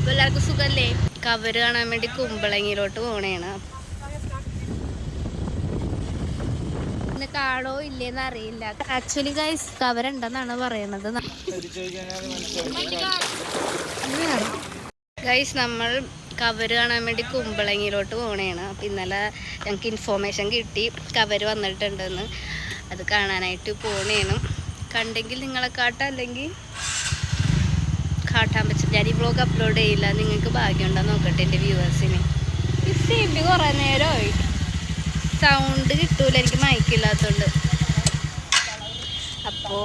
അപ്പൊ എല്ലാവർക്കും സുഖല്ലേ? കവര് കാണാൻ വേണ്ടി കുമ്പളങ്ങിയിലോട്ട് പോണേണ്. ഇന്ന് കാണോ ഇല്ലേന്ന് അറിയില്ല. ആക്ച്വലി ഗൈസ് കവരുണ്ടെന്നാണ് പറയണത്. ഗൈസ് നമ്മൾ കവര് കാണാൻ വേണ്ടി കുമ്പളങ്ങിയിലോട്ട് പോണേണ്. അപ്പം ഇന്നലെ ഞങ്ങൾക്ക് ഇൻഫോർമേഷൻ കിട്ടി. കവര് വന്നിട്ടുണ്ടെന്ന്. അത് കാണാനായിട്ട് പോണേണ് കണ്ടെങ്കിൽ നിങ്ങളെ കാട്ടാം അല്ലെങ്കിൽ കാട്ടാൻ പറ്റും. ഞാൻ ഈ വ്ളോഗ് അപ്ലോഡ് ചെയ്യില്ല. നിങ്ങൾക്ക് ഭാഗ്യമുണ്ടോ? നോക്കട്ടെ എന്റെ വ്യൂവേഴ്സിന് ഈ സീറ്റ് കുറേ നേരമായി. സൗണ്ട് കിട്ടൂല. എനിക്ക് മയക്കില്ലാത്തതുകൊണ്ട് അപ്പോൾ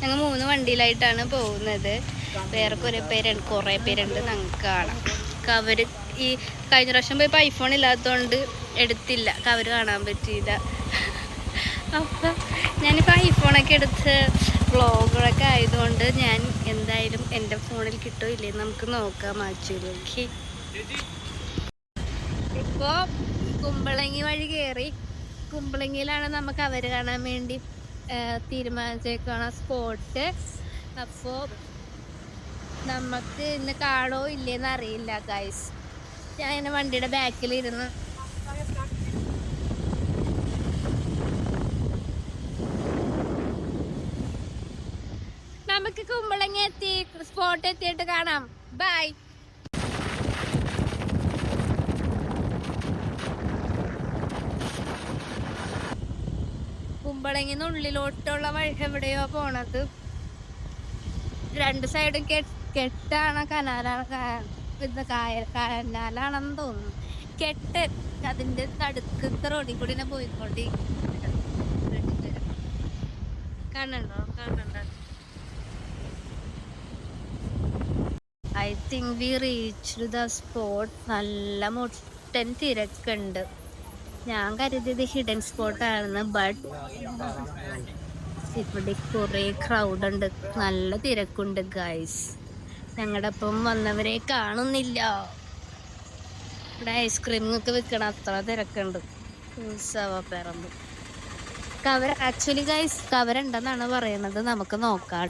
ഞങ്ങൾ മൂന്ന് വണ്ടിയിലായിട്ടാണ് പോകുന്നത്. വേറെ കുറേ പേരുണ്ട്. കുറേ പേരുണ്ട്. ഞങ്ങൾക്ക് കാണാം. കവർ ഈ കഴിഞ്ഞ പ്രാവശ്യം പോയപ്പോൾ ഐഫോൺ ഇല്ലാത്തതുകൊണ്ട് എടുത്തില്ല. കവർ കാണാൻ പറ്റിയില്ല. അപ്പം ഞാനിപ്പോൾ ഐഫോണൊക്കെ എടുത്ത് വ്ളോഗുകളൊക്കെ ആയതുകൊണ്ട് ഞാൻ എന്തായാലും എന്റെ ഫോണിൽ കിട്ടോ ഇല്ലേ നമുക്ക് നോക്കാം ആക്ച്വലി ഇപ്പോൾ കുമ്പളങ്ങി വഴി കയറി കുമ്പളങ്ങിയിലാണ് നമുക്ക് അവർ കാണാൻ വേണ്ടി തീരുമാനിച്ചേക്കാണ് സ്പോട്ട്. അപ്പോൾ നമുക്ക് ഇന്ന് കാണോ ഇല്ലേന്ന് അറിയില്ല ഗൈസ് ഞാൻ എന്റെ വണ്ടിയുടെ ബാക്കിലിരുന്ന് കുമ്പളങ്ങി എത്തി? സ്പോട്ട് എത്തിയിട്ട് കാണാം. ബൈ കുമ്പളങ്ങിന്ന് ഉള്ളിലോട്ടുള്ള വഴി എവിടെയോ പോണത്. രണ്ട് സൈഡും കെട്ടാണ് കനാലാണ് കായൽ കനാലാണെന്ന് തോന്നുന്നു. കെട്ട് അതിന്റെ തടുക്കത്തെ റോഡിൽ കൂടി തന്നെ കണ്ണുണ്ടോ കാണണ്ടോ? I think we reach the spot നല്ല മുട്ടൻ തിരക്കുണ്ട്. ഞാൻ കരുതിയത് ഹിഡൻ സ്പോട്ടാണെന്ന് ബട്ട് ഇവിടെ കുറെ ക്രൗഡ് ഉണ്ട്. നല്ല തിരക്കുണ്ട് ഗൈസ് ഞങ്ങളുടെ ഒപ്പം വന്നവരെ കാണുന്നില്ല. ഇവിടെ ഐസ്ക്രീം ഒക്കെ വിൽക്കണ അത്ര തിരക്കുണ്ട്. ഉത്സവപ്പറമ്പ് കവർ ആക്ച്വലി ഗൈസ് കവരുണ്ടെന്നാണ് പറയണത്. നമുക്ക് നോക്കാം.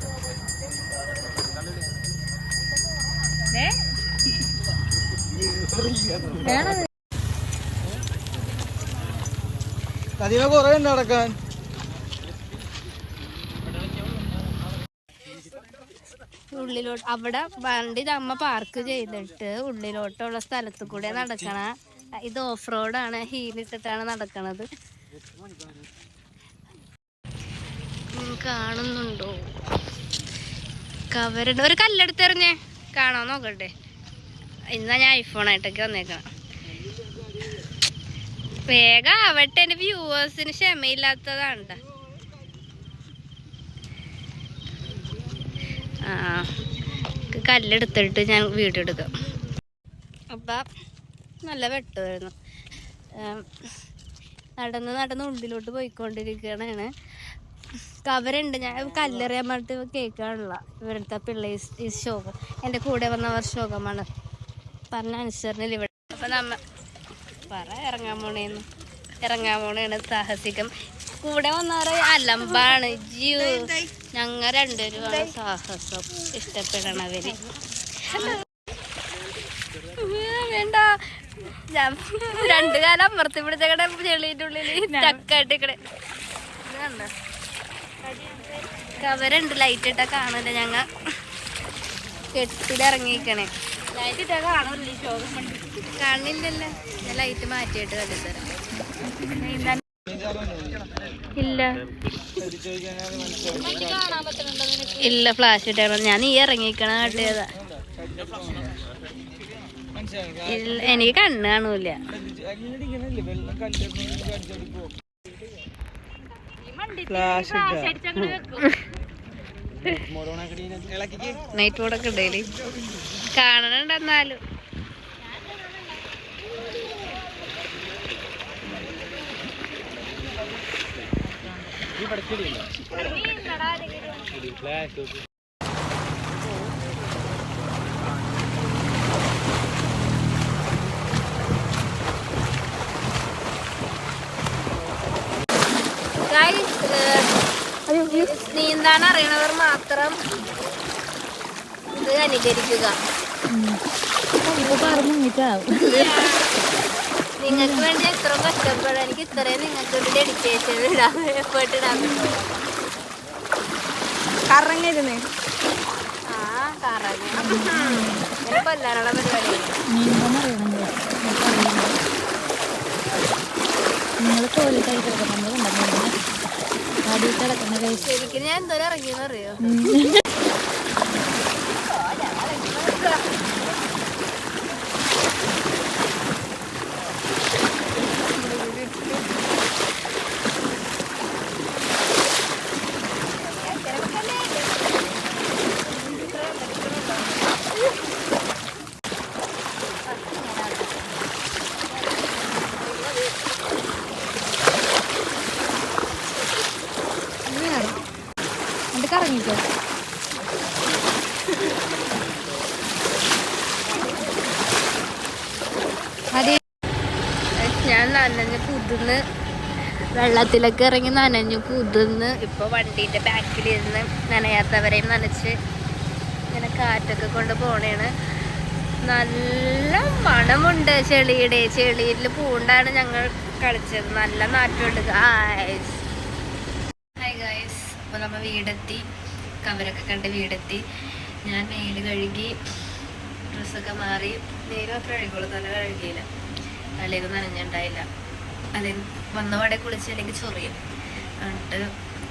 കതിമ കൊറേ നടക്കാൻ. ഉള്ളിലോട്ട് അവിടെ വണ്ടി നമ്മ പാർക്ക് ചെയ്തിട്ട് ഉള്ളിലോട്ടുള്ള സ്ഥലത്ത് കൂടെ നടക്കണ ഇത് ഓഫ് റോഡാണ് ഹീലിട്ടിട്ടാണ് നടക്കണത്. കാണുന്നുണ്ടോ? കവറുണ്ട് ഒരു കല്ലെടുത്തെറിഞ്ഞേ കാണാൻ നോക്കട്ടെ. ഇന്നാ ഞാൻ ഐഫോൺ ആയിട്ടൊക്കെ വന്നേക്കണം. വേഗം ആവട്ടെ എന്റെ വ്യൂവേഴ്സിന് ക്ഷമയില്ലാത്തതാണ്. ആ കല്ലെടുത്തിട്ട് ഞാൻ വീഡിയോ എടുക്കാം. അപ്പം നല്ല വെട്ടുമായിരുന്നു. നടന്ന് നടന്ന് ഉള്ളിലോട്ട് പോയിക്കൊണ്ടിരിക്കുകയാണ്. കവറുണ്ട്. ഞാൻ കല്ലെറിയാൻ പറഞ്ഞിട്ട് കേൾക്കാനുള്ള ഇവിടുത്തെ പിള്ളേ ഈ ശോകം. എന്റെ കൂടെ വന്നവർ ശോകമാണ്. പറഞ്ഞ അനുസരണയിൽ ഇവിടെ. അപ്പം നമ്മ പറ ഇറങ്ങാൻ പോണേന്ന്. ഇറങ്ങാൻ പോണേണ് സാഹസികം. കൂടെ വന്നവരെ അലമ്പാണ്. ജിയോ ഞങ്ങൾ രണ്ടുപേരുമാണ് സാഹസം. ഇഷ്ടപ്പെടണവര്. വേണ്ട. ഞാൻ രണ്ടു കാലം അമർത്തി പിടിച്ചക്കടെ ചെളിയുടെ ഉള്ളിൽ ചക്കായിട്ട് ഇക്കടെ കവരുണ്ട് ലൈറ്റ് ഇട്ടാ കാണില്ല ഞങ്ങ. കെട്ടിലിറങ്ങിക്കണേ ലൈറ്റ് ഇട്ടാ കാണില്ല കാണില്ലല്ലോ ഞാൻ ലൈറ്റ് മാറ്റിയിട്ട് കണ്ടിത്തരാം ഇല്ല. ഇല്ല ഫ്ലാഷ് ഇട്ടാണ് ഞാൻ നീ ഇറങ്ങിക്കണ കാട്ടിയതാ. ഇല്ല എനിക്ക് കണ്ണ് കാണൂല നൈറ്റ് ബോർഡൊക്കെ ഉണ്ടേൽ കാണണുണ്ടെന്നാലും. ഈ Guys, നീന്താൻ അറിയണവർ മാത്രം ഇത് അനുകരിക്കുക. നിങ്ങൾക്ക് വേണ്ടി എത്ര കഷ്ടപ്പെടാം. എനിക്ക് ഇത്രയും നിങ്ങൾക്ക് വേണ്ടി ഡെഡിക്കേഷൻ ഇടാൻ എഫേർട്ട് ഇടാൻ കറങ്ങരുന്നേ. ആ കറങ്ങി. കൊല്ലാനുള്ള പരിപാടി നിങ്ങൾ കോലി കഴിച്ചെടുക്കാം ആദ്യം കിടക്കുന്ന കഴിച്ച് ഞാൻ എന്തോരം ഇറങ്ങിയെന്ന് കറങ്ങിക്കോ അതെ. ഞാൻ നനഞ്ഞ് കുതിർന്ന് വെള്ളത്തിലൊക്കെ ഇറങ്ങി നനഞ്ഞു കുതിർന്ന് ഇപ്പൊ വണ്ടീന്റെ ബാക്കിലിരുന്ന് നനയാത്തവരെയും നനച്ച് ഇങ്ങനെ കാറ്റൊക്കെ കൊണ്ട് പോണേണ്. നല്ല മണമുണ്ട് ചെളിയുടെ. ചെളിയിൽ പൂണ്ടാണ് ഞങ്ങൾ കളിച്ചത്. നല്ല നാറ്റമുണ്ട് ഗായ്സ് അപ്പോൾ നമ്മൾ വീടെത്തി കവരൊക്കെ കണ്ട് വീടെത്തി. ഞാൻ മേൽ കഴുകി ഡ്രസ്സൊക്കെ മാറി. നേരെ അത്ര കഴുകുള്ളൂ തല കഴുകിയില്ല. തലയൊന്നും നനഞ്ഞിട്ടുണ്ടായില്ല അല്ലെങ്കിൽ കുളിച്ച് അല്ലെങ്കിൽ ചൊറിയും. എന്നിട്ട്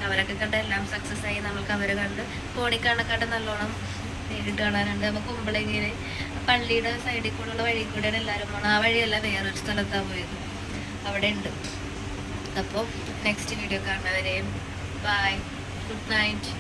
അവരൊക്കെ കണ്ട് എല്ലാം സക്സസ് ആയി. നമ്മൾക്ക് അവരെ കണ്ട് ഫോണിൽ കാണക്കാട്ട് നല്ലോണം നേരിട്ട് കാണാനുണ്ട്. അപ്പോൾ കുമ്പളങ്ങിയിൽ പള്ളിയുടെ സൈഡിൽ കൂടെയുള്ള വഴി കൂടെയാണ് എല്ലാവരും പോകണം ആ വഴിയല്ല വേറൊരു സ്ഥലത്താണ് പോയത്. അവിടെ ഉണ്ട് അപ്പോൾ നെക്സ്റ്റ് വീഡിയോ കാണുന്നവരെയും ബൈ ഗുഡ് നൈറ്റ്